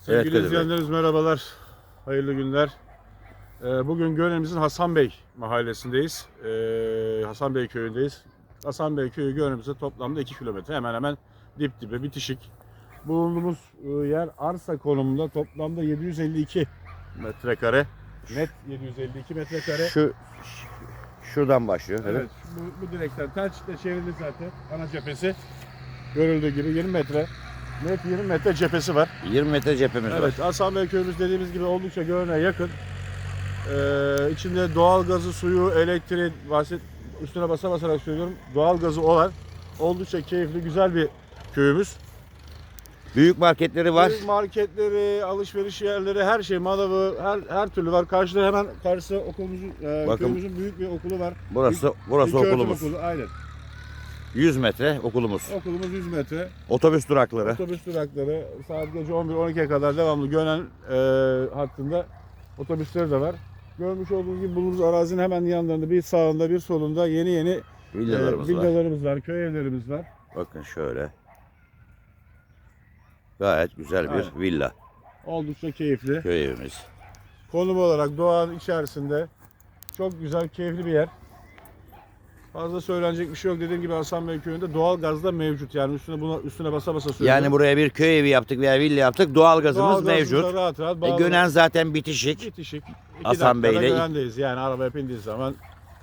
Sevgili Bey. izleyenlerimiz merhabalar. Hayırlı günler. Ee, Bugün Gönen'imizin Hasan Bey mahallesindeyiz. Ee, Hasan Bey köyündeyiz. Hasan Bey köyü Gönen'imize toplamda 2 kilometre hemen hemen dip dibe bitişik. Bulunduğumuz e, yer arsa konumunda toplamda 752 metrekare. Net 752 metrekare. Şu şuradan başlıyor. Evet. Evet, bu, bu direkten tercihte çevrildi zaten ana cephesi. Görüldüğü gibi 20 metre. Net 20 metre cephesi var. 20 metre cephemiz var. Evet, Hasan Bey köyümüz dediğimiz gibi oldukça Göğen'e yakın. Ee, içinde doğal gazı, suyu, elektriği, bahset, üstüne basa basarak söylüyorum. Doğal gazı olan oldukça keyifli, güzel bir köyümüz. Büyük marketleri var. Büyük Marketleri, alışveriş yerleri, her şey, manavı, her, her türlü var. Karşıda hemen karşısı okulumuzun, e, Bakın. köyümüzün büyük bir okulu var. Burası burası İlköğretim okulumuz. Okulu, aynen. 100 metre okulumuz. Okulumuz 100 metre. Otobüs durakları. Otobüs durakları saat gece 11-12'ye kadar devamlı Gönen e, hattında otobüsleri de var. Görmüş olduğunuz gibi bulunduğumuz arazinin hemen yanlarında bir sağında bir solunda yeni yeni e, Villalarımız var. villalarımız var, köy evlerimiz var. Bakın şöyle. Gayet güzel bir Aynen. villa. Oldukça keyifli. Köy evimiz. Konum olarak doğanın içerisinde çok güzel, keyifli bir yer. Fazla söylenecek bir şey yok. Dediğim gibi Hasan Bey köyünde doğal gaz da mevcut. Yani üstüne buna üstüne basa basa söylüyorum. Yani buraya bir köy evi yaptık veya villa yaptık. Doğalgazımız Doğalgazımız da mevcut. Rahat rahat E, bağlı- Gönen zaten bitişik. bitişik. İki Hasan dakikada Bey'le- Gönen'deyiz. Yani arabaya bindiği zaman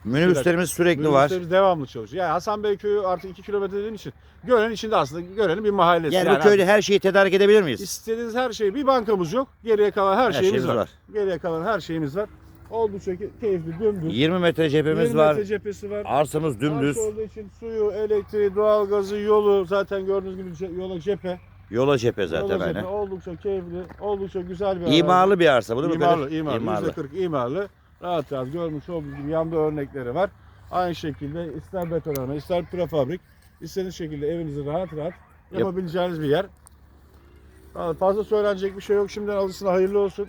Minibüslerimiz sürekli var. Minibüslerimiz devamlı çalışıyor. Yani Hasan Bey köyü artık 2 kilometre dediğim için Gören'in içinde aslında Gören'in bir mahallesi. Yani bu köyde her şeyi tedarik edebilir miyiz? istediğiniz her şey bir bankamız yok. Geriye kalan her, Her şeyimiz, şeyimiz var. var. Geriye kalan her şeyimiz var. Oldukça key- keyifli, dümdüz. 20 metre cephemiz 20 var. metre cephesi var. Arsamız dümdüz. Arsa olduğu için suyu, elektriği, doğalgazı, yolu zaten gördüğünüz gibi ce- yola cephe. Yola cephe Yola zaten cephe. aynen. Oldukça keyifli, oldukça güzel bir arazi. İmarlı bir arsa bu değil mi? İmarlı, Kadir? imarlı, İmarlı. %40 imarlı. Rahat rahat görmüş olduğunuz gibi yanda örnekleri var. Aynı şekilde ister betonarme, ister prefabrik, istediğiniz şekilde evinizi rahat rahat yapabileceğiniz bir yer. Vallahi Fazla söylenecek bir şey yok. Şimdiden alışsın hayırlı olsun.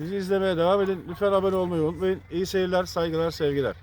Bizi izlemeye devam edin. Lütfen abone olmayı unutmayın. İyi seyirler, saygılar, sevgiler.